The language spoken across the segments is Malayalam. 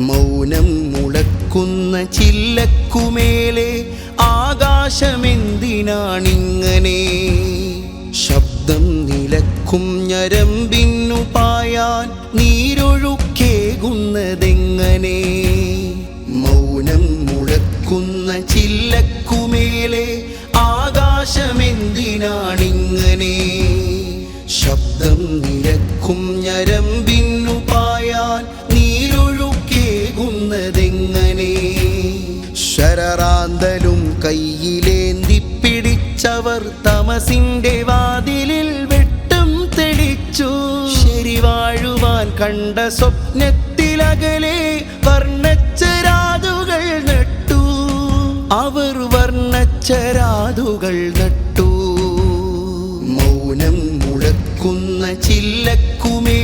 മൗനം മുളക്കുന്ന ചില്ലക്കുമേലെ ആകാശമെന്തിനാണിങ്ങനെ? ശബ്ദം നിലക്കും ഞരമ്പിന്നു പായാൻ നീരൊഴുക്കേകുന്നതെങ്ങനെ? മൗനം മുഴക്കുന്ന ചില്ലക്കുമേലെ ആകാശമെന്തിനാണിങ്ങനെ? ശബ്ദം നിലക്കും ഞരമ്പിന്നു നീരൊഴുക്കേകുന്നതെങ്ങനെ ശരറാന്തലും കയ്യിലേന്തി പിടിച്ചവർ തമസിന്റെ വാതിലിൽ വെട്ടും തെളിച്ചു. ശരി വാഴുവാൻ കണ്ട സ്വപ്നത്തിലകലെ വർണച്ചരാതുകൾ നട്ടു. അവർ വർണച്ചരാതുകൾ നട്ടു. മൗനം മുഴക്കുന്ന ചില്ലക്കുമേലെ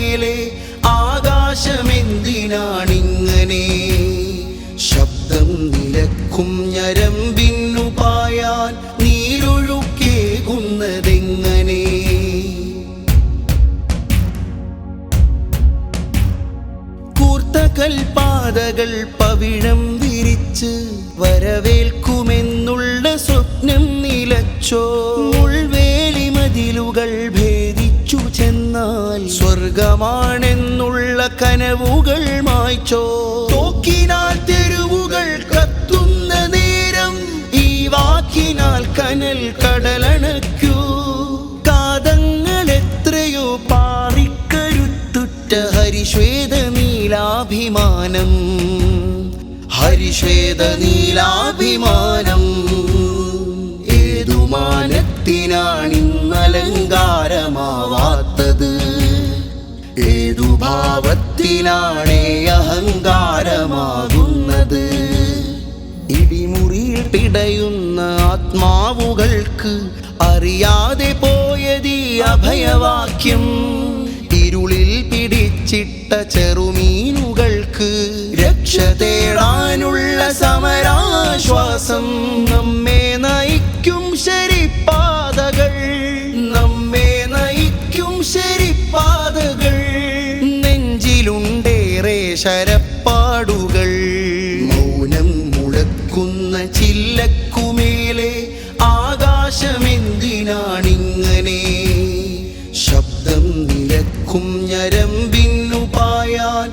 ശബ്ദം നിലക്കും ഞരമ്പിന്നു പായാൻ നീരൊഴുക്കേകുന്നതെങ്ങനെ? കൂർത്ത കൽപാതകൾ പവിഴം വിരിച്ച് വരവേൽക്കുമെന്നുള്ള സ്വപ്നം നിലച്ചോ? മുൾവേലി മതിലുകൾ ഭേദിച്ചു ചെന്നാൽ സ്വർഗമാണെന്നുള്ള കനവുകൾ മായ്ച്ചോ? നീലാഭിമാനം ഹരിശ്വേത നീലാഭിമാനം. ഏതുമാനത്തിനാണിന്നലങ്കാരമാവാത്തത്? ഏതു ഭാവത്തിനാണേ അഹങ്കാരമാകുന്നത്? ഇടിമുറിയിൽ പിടയുന്ന ആത്മാവുകൾക്ക് അറിയാതെ പോയതീ അഭയവാക്യം. ഇരുളിൽ പിടിച്ചിട്ട ചെറുമീനുകൾക്ക് രക്ഷ തേടാനുള്ള സമരാശ്വാസം നമ്മെ നയിക്കും ശരിപ്പാതകൾ നമ്മെ നയിക്കും ശരിപ്പാതകൾ നെഞ്ചിലുണ്ടേറെ ശരപ്പാടുകൾ. മൗനം മുഴക്കുന്ന ചില്ലക്കുമേലെ ആകാശമെന്തിനാണിങ്ങനെ? ശബ്ദം നിലക്കും ഞരം പായാൻ